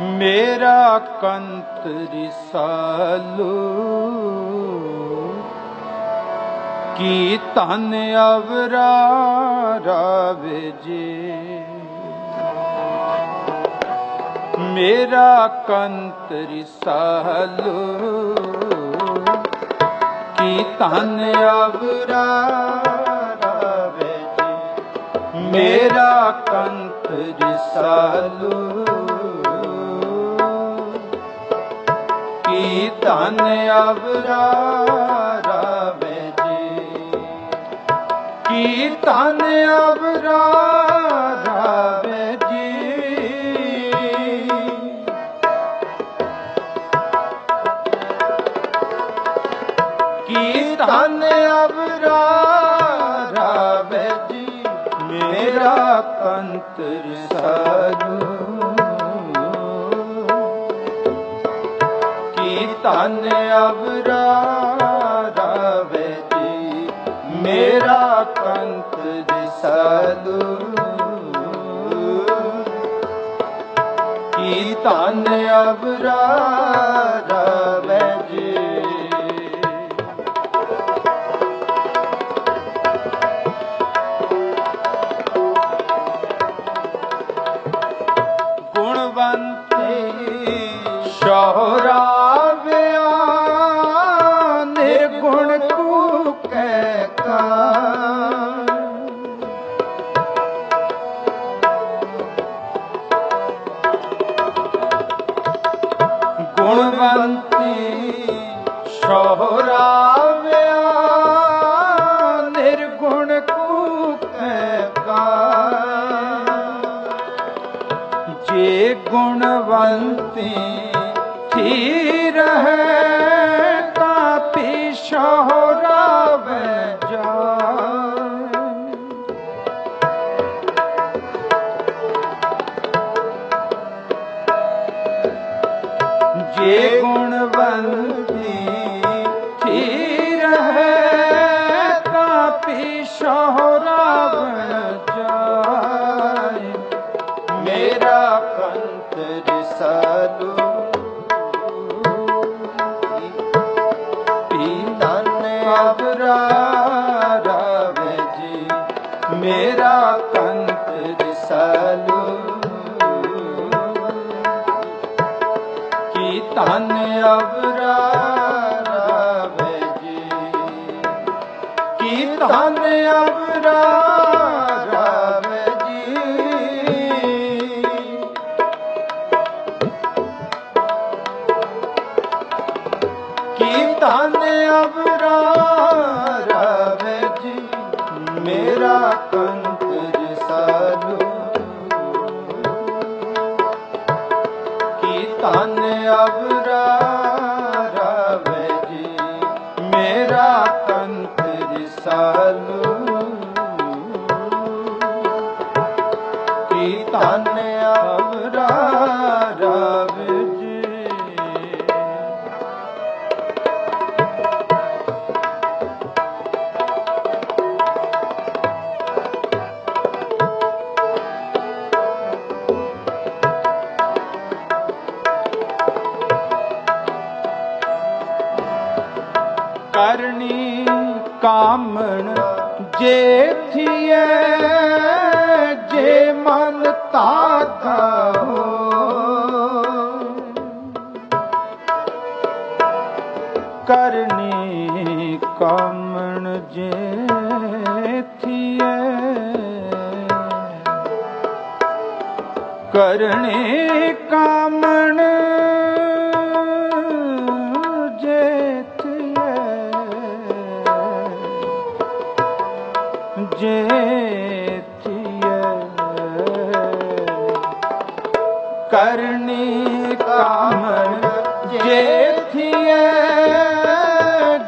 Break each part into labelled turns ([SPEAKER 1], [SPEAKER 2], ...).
[SPEAKER 1] ਮੇਰਾ ਕੰਤ ਰਿਸਾਲੂ, ਕੀ ਧਨ ਅਵਰਾ ਰਾਵੇ ਜੀ? ਮੇਰਾ ਕੰਤ ਰਿਸਾਲੂ, ਕੀ ਧਨ ਅਵਰਾ ਰਾਵੇ ਜੀ? ਮੇਰਾ ਕੰਤ ਰਿਸਾਲੂ। ਕੀ ਧਨ ਅਵਰਾ ਰਾਵੇ ਜੀ। ਕੀ ਧਨ ਅਵਰਾ ਰਾਵੇ ਜੀ। ਕੀ ਧਨ ਅਵਰਾ ਰਾਵੇ ਜੀ। ਮੇਰਾ ਕੰਤ ਰਸਾਲੂ ਧਨ ਅਵਰਾ ਰਾਵੇ ਜੀ। ਮੇਰਾ ਕੰਤ ਰਸਾਲੂ ਕੀ ਧਨ ਅਵਰਾ ਗੁਣਵੰਤੀ ਸ਼ੋਹਰਾ ਵਿਆ ਨਿਰਗੁਣ ਕੂਕੈ ਕਾ ਜੇ ਜੇ ਗੁਣਵੰਤੀ ਥੀ ਰਹੇ ਤਾਂ ਪਿਛੋਰਾ ਵੈ ਜਾਏ। ਮੇਰਾ ਕੰਤ ਰਸਾਲੂ ਪੀਤਨ ਅਬਰਾ ਰਾਵੇ ਜੀ। ਮੇਰਾ ਧਨ ਅਬਰਾ ਜੀ ਕੀ ਧਨ ਅਬਰਾ ਰਾਵੇ ਜੀ ਕੀ ਧਨ ਅਬਰਾ ਮਨ ਤਾਤਾ ਹੋ। ਕਰਨੀ ਕਾਮਣ ਜੇ ਥੀਏ ਕਰਨੇ ਕਾਮਣ ਜੇ ਕਰਨੀ ਕਾਮਣ ਜੇਤੀਏ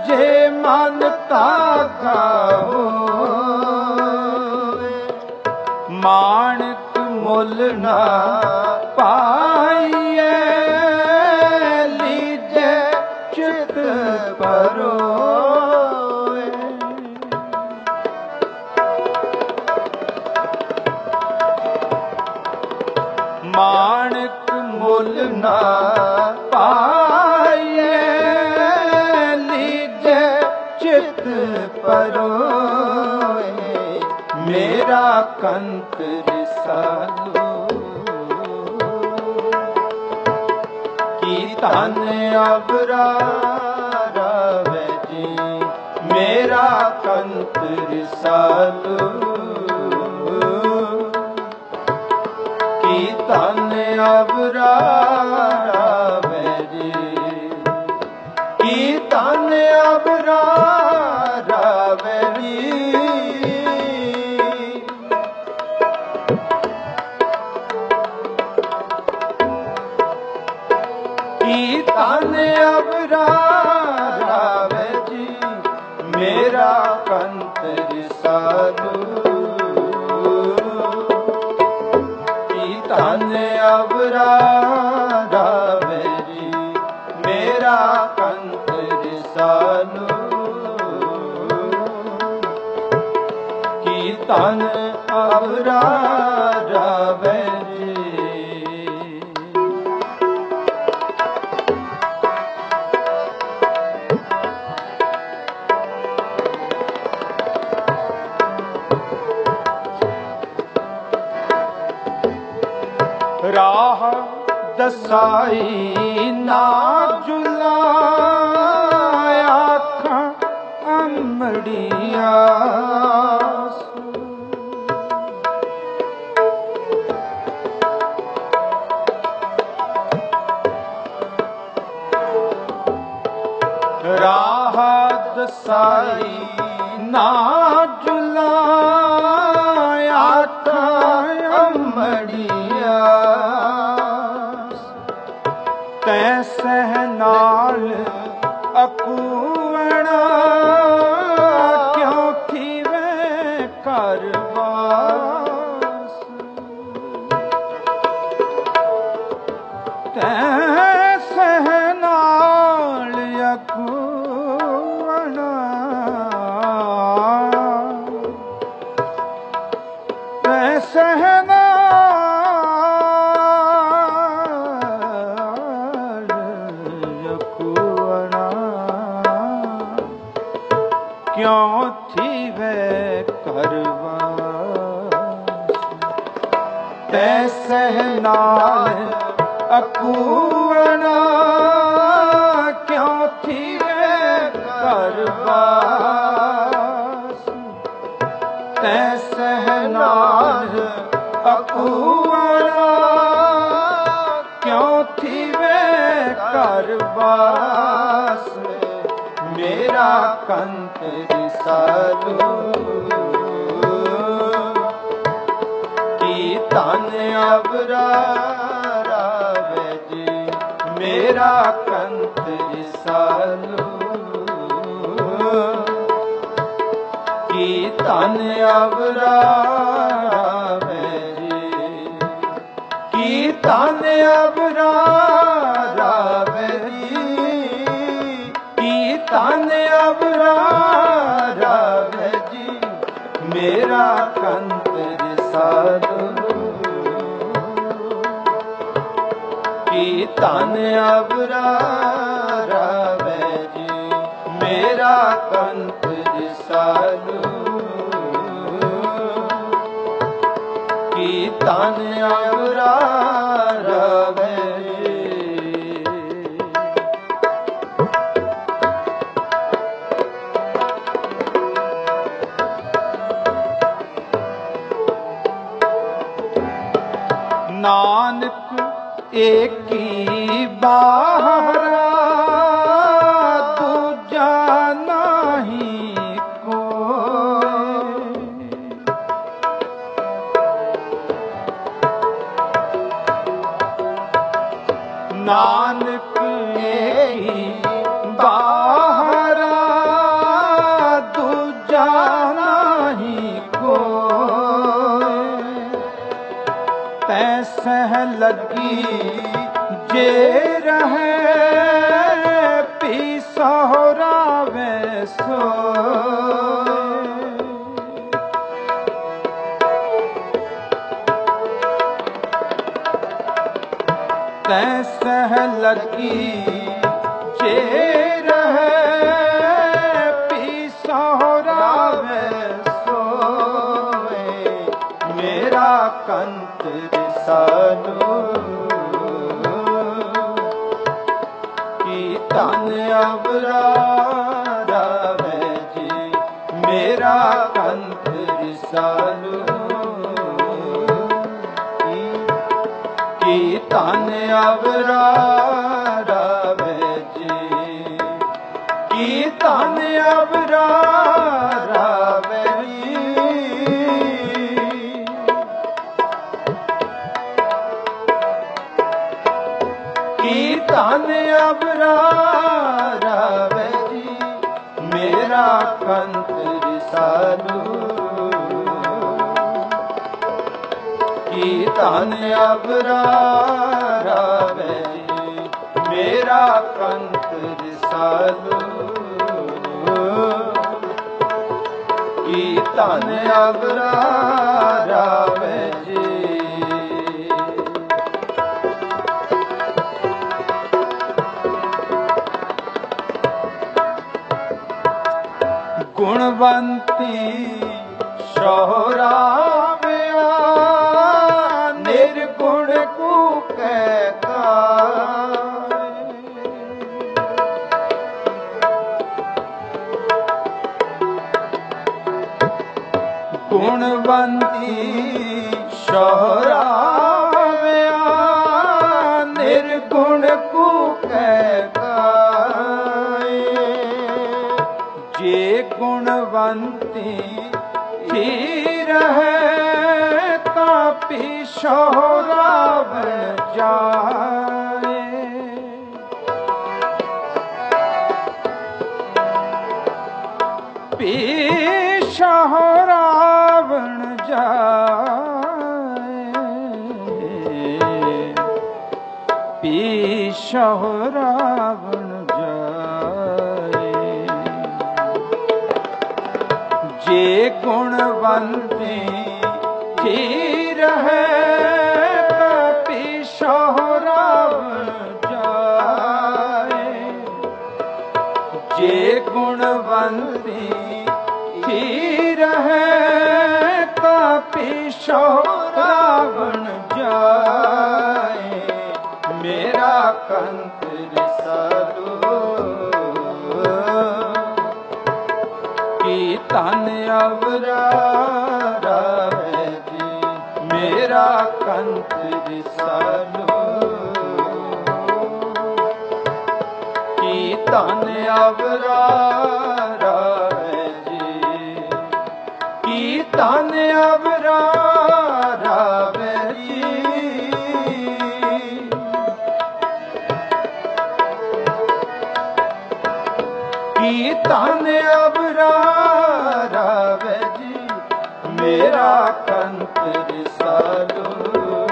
[SPEAKER 1] ਜੇ ਮਨ ਤਾਗਾ ਹੋਵੇ। ਮਾਣਕ ਮੁੱਲ ਨਾ ਪਾਈਏ ਲੀਜੇ ਚਿਤ ਪਰੋਏ ਨਾ ਪਾਈਏ ਲੀਜੇ ਚਿਤ ਪਰੋਏ, ਮੇਰਾ ਕੰਤ ਰਸਾਲੂ ਕੀ ਧਨ ਅਬਰਾ ਰਵੇ ਜੀ, ਮੇਰਾ ਕੰਤ ਰਸਾਲੂ ਕੀ ਧਨ ਅਬਰਾ ਕੀ ਤਨ ਅਬਰਾ ਰਾਵੇ ਜੀ, ਮੇਰਾ ਕੰਤ ਰਸਾਲੂ ਕੀ ਤਨ ਅਬਰਾ ਜੀ, ਮੇਰਾ ਕੰਤ ਰਸਾਲੂ ਕੀ ਤਨ ਅਬਰਾ ਦਸਾਈ ਨਾ ਜੁਲਾਇਆ ਆਖਾਂ ਅੰਮੜੀਆਂ ਤੈ ਸਹਿ ਨਾਲ ਅਕੂਵਣਾ ਤੈ ਸਹਿ ਨਾਲ ਅਕੂਵਣਾ ਕਿਉ ਥੀਵੇ ਕਰਵਾਸ? ਤੈ ਸਹਿ ਨਾਲ ਅਕੂਵਣਾ ਕਿਉ ਥੀਵੇ ਕਰਵਾਸ? ਮੇਰਾ ਕੰਤ ਰਸਾਲੂ ਧਨ ਅਬਰਾ ਜੀ ਮੇਰਾ ਕੰਤ ਰਸਾਲੂ ਕੀ ਧਨ ਅਬਰਾ ਰਾਵੇ ਜੀ ਕੀ ਧਨ ਅਬਰਾ ਕੀ ਧਨ ਅਬਰਾ ਰਾਵੇ ਜੀ ਮੇਰਾ ਕੰਤ ਰਸਾਲੂ। ਕੀ ਧਨ ਅਬਰਾ ਰਾਵੇ ਨਾਨਕ ਏਕੀ ਬਾਹਰਾ ਦੂਜਾ ਨਹੀਂ ਕੋਈ ਨਾਨਕ ਏਕੀ ਬਾਹਰਾ ਦੂਜਾ ਨਹੀਂ ਕੋਈ ਸਹਿ ਲੱਗੀ ਜੇ ਰਹੇ ਪੀ ਸਹਰਾ ਵੇ ਸੋ ਤੈ ਸਹਿ ਲੱਗੀ ਅਵਰਾ ਜੀ ਕੀ ਧਨ ਅਵਰਾ ਕੀ ਧਨ ਅਵਰਾ ਰਾਵੇ ਜੀ ਮੇਰਾ ਕੰਤ ਰਸਾਲੂ। ਕੀ ਧਨ ਅਵਰਾ ਰਾਵੇ ਜੀ? ਗੁਣਵੰਤੀ ਜੇ ਗੁਣਵੰਤੀ ਹੀ ਰਹੈ ਤਾਂ ਪੀ ਸ਼ੋਹਰਾਵਣ ਜਾਏ। ਪੀ ਸ਼ੋਹਰਾਵਣ ਜਾਏ। ਪੀ ਸ਼ੋਹਰਾਵਣ ਜਾਏ ਜੇ ਗੁਣਵੰਤੀ ਹੀ ਰਹੈ ਤਾਂ ਪੀ ਜਾਏ। ਜੇ ਗੁਣਵੰਤੀ ਹੀ ਰਹੈ ਤਾਂ ਪਿਛੋ ਰਾਵਣ ਜਾਏ। ਮੇਰਾ ਕੰਤ ਕੀ ਧਨ ਅਵਰਾ ਰਾਵੇ ਜੀ ਕੀ ਧਨ ਅਵਰਾ ਰਾਵੇ ਜੀ ਮੇਰਾ ਕੰਤ ਰਸਾਲੂ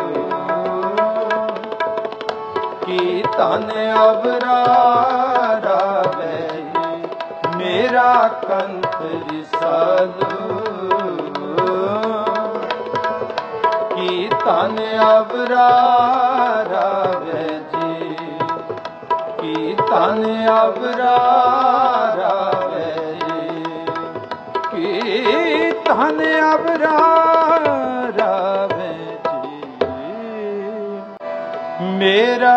[SPEAKER 1] ਕੀ ਧਨ ਅਵਰਾ ਮੇਰਾ ਕੰਤ ਰਸਾਲੂ ਕੀ ਧਨ ਅਵਰਾ ਰਾਵੇ ਜੀ ਕੀ ਧਨ ਅਵਰਾ ਰਾਵੇ ਜੀ ਕੀ ਧਨ ਅਵਰਾ ਰਾਵੇ ਜੀ ਮੇਰਾ